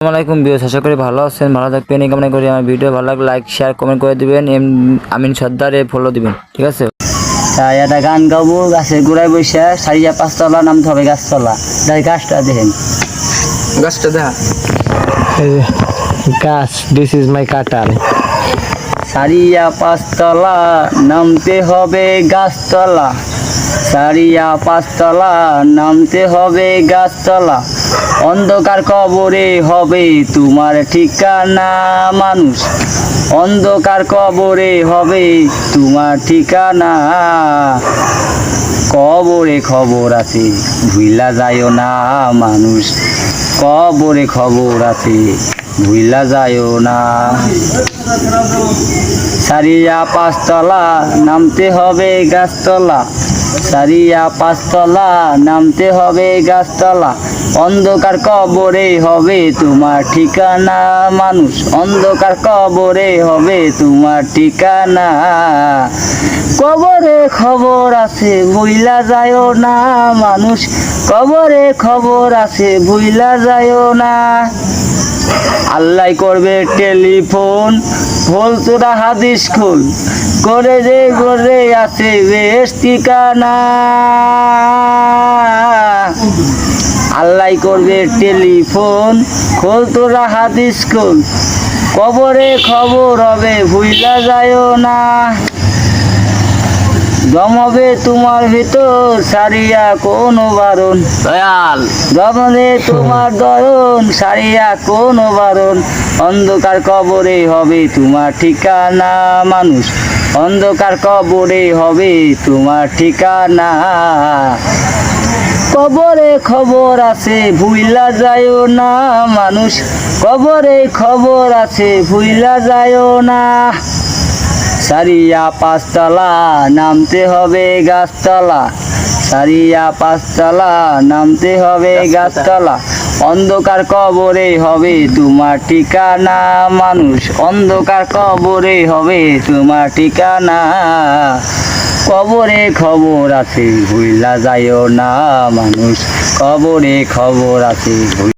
আসসালামু আলাইকুম বিয়স আশা করি ভালো আছেন ভালো থাকবেন এই কামনা করি। আমার ভিডিও ভালো লাগলে লাইক শেয়ার কমেন্ট করে দিবেন। এম- আমিন সর্দারে ফলো দিবেন ঠিক আছে? তাই একটা গান গাবো গাছের গোড়ায় বসে সারিয়া পাঁচতলা নামতে হবে গাছতলা। তাই গাছটা দেখেন। গাছটা দেখা। গাছ দিস ইজ মাই কাটাল সারিয়া পাঁচতলা নামতে হবে গাছতলা। সারিয়া পাঁচতলা নামতে হবে গাছতলা। অন্ধকার কবরে হবে তোমার ঠিকানা মানুষ। অন্ধকার কবরে হবে তোমার ঠিকানা। কবরে খবর আছে, ভুইলা যায়ও না মানুষ। কবরে খবর আছে, ভুইলা যায়ও না। সারিয়া পাঁচতলা, নামতে হবে গাছতলা। সারিয়া পাঁচতলা, নামতে হবে গাছতলা। অন্ধকার কবরে হবে তোমার ঠিকানা মানুষ। অন্ধকার কবরে হবে তোমার ঠিকানা। কবরে খবর আছে বুইলা যায়ও না মানুষ। কবরে খবর আছে বুইলা যায়ও না। আল্লাহ করবে টেলিফোন ভোল তোরা হাদিস খুল। করে রে, করে আছে বেশ ঠিকানা আল্লাহ করবে টেলিফোন খোল তোরা হাদিস খুল। কবরে খবর হবে, ভুইলা যায়ও না। জমবে তোমার ভিতর সারিয়া কোন বারণ। দয়াল। জমবে তোমার দয়ন সারিয়া কোন বারণ। অন্ধকার কবরে হবে তোমার ঠিকানা মানুষ। অন্ধকার কবরে হবে তোমার ঠিকানা। কবরে খবর আছে ভুইলা যায়ও না মানুষ। কবরে খবর আছে ভুইলা যায়ও না। সারিয়া পাঁচতলা নামতে হবে গাছতলা। সারিয়া পাঁচতলা নামতে হবে গাছতলা। অন্ধকার কবরে হবে তোমার ঠিকানা মানুষ। অন্ধকার কবরে হবে তোমার ঠিকানা। কবরে খবর আছে ভুইলা যায়ও না মানুষ। কবরে খবর আছে